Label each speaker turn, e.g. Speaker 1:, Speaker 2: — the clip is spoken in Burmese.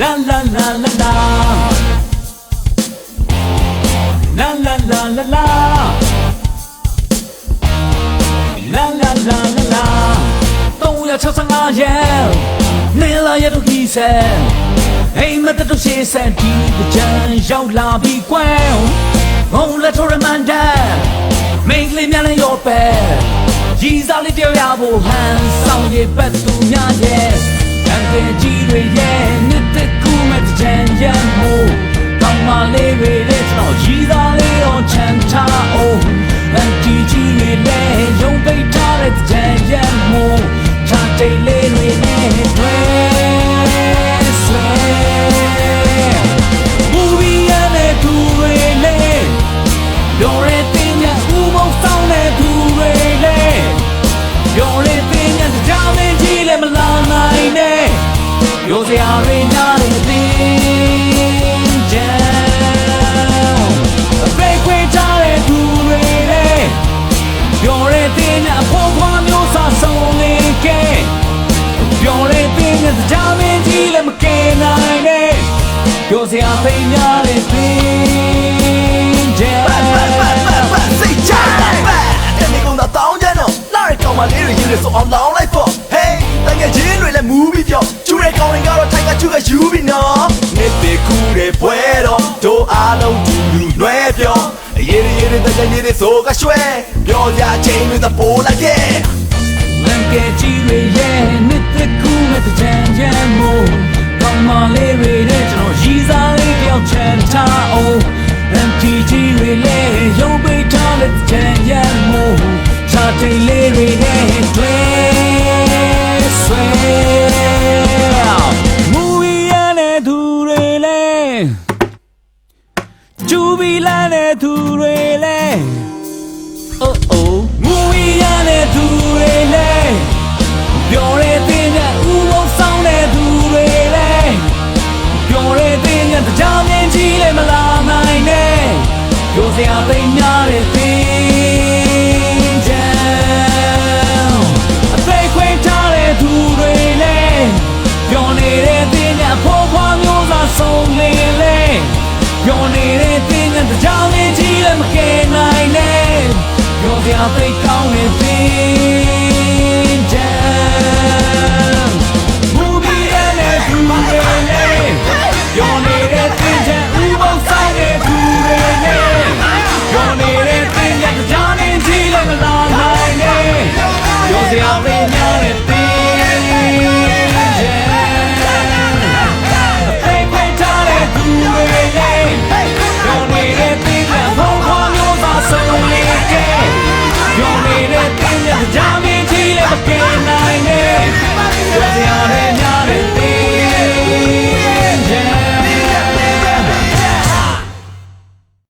Speaker 1: La la la la la La la la la la La la la la la 365ရက်နေလာရတော့ကြီးစဲအိမ်မတတော့ရှေးစံဒီကြံရောက်လာပြီးကွယ်ငုံလက်ထော်ရမန်ဒန်မိန်းကလေးများလည်းရောပဲကြီးစားလေးတယောက်ရဖို့ဟန်ဆောင်ရပတ်သူများရဲ့တန်တဲ့ကြီးတွေရဲ့ လေးတွေလည်းကျွန်တော်ကြီးစားလေးရောချမ်းသာအောင်အန်တီကြီးတွေလည်းယုံပိတ်ထားတဲ့ကြံရမို့ချာတိတ်လေးတွေနဲ့တွေ့ဆွဲ Movie ရတဲ့သူတွေလည်းပြောရတဲ့ညဥမုံဆောင်တဲ့သူတွေလည်းပြောရတဲ့ညကြာမင်းကြီးလည်းမလာနိုင်နဲ့ပြောစရာတွေ ပြောရတဲ့ညအဖို့ခွာမျိုးစားဆုံးလေးကဲပြောရတဲ့ညကြာမင်းကြီးလည်းမကယ်နိုင်နဲ့ပြောစရာသိများတဲ့ပင်ကျဲ
Speaker 2: စိတ်ချတဲ့နေကုန်တော့တောင်းကြတော့လာရကောင်မလေးတွေရေးရဆိုအောင်လောင်းလိုက်ဖို့ Hey တကယ်ချင်းတွေလည်းမူပြီးပြောကျူတဲ့ကောင်တွေကတော့ထိုင်ကကျူကယူပြီးနော်နေပေကူတဲ့ပွဲတော့တို့အားလုံးတူလူလွဲပြောရေးရရေး တကယ်ရေးရဆိုကရွှဲပြောကြချင်းတွေသပိုးလိုက်ရဲ့
Speaker 1: လန်ကကြီးတွေရဲ့နှစ်သက်ကူမဲ့ကြံကြံမို့ကောင်းမလေးတွေနဲ့ကျွန်တော်ရည်စားလေးတယောက်ချမ်းထားအောင်လန်တီကြီးတွေလည်းရုံးပိတ်ထားတဲ့ကြံကြံမို့ချာတိတ်လေးတွေနဲ့တွေ့ဆွဲ Movie ရတဲ့သူတွေလည်း ကျူဘီလာတဲ့သူတွေလဲ Oh oh မူဝီရတဲ့သူတွေလဲပြောရတဲ့ညဥလုံးဆောင်တဲ့သူတွေလဲပြောရတဲ့ညတရားမြင်ကြီးလဲမလာနိုင်နဲ့ပြောစရာသိများတဲ့သင် နဲ့တကြောင်နေကြည့်လည်းမခင်နိုင်နဲ့ရောပြာသိကောင်းနေပြီစရာပဲများတဲ့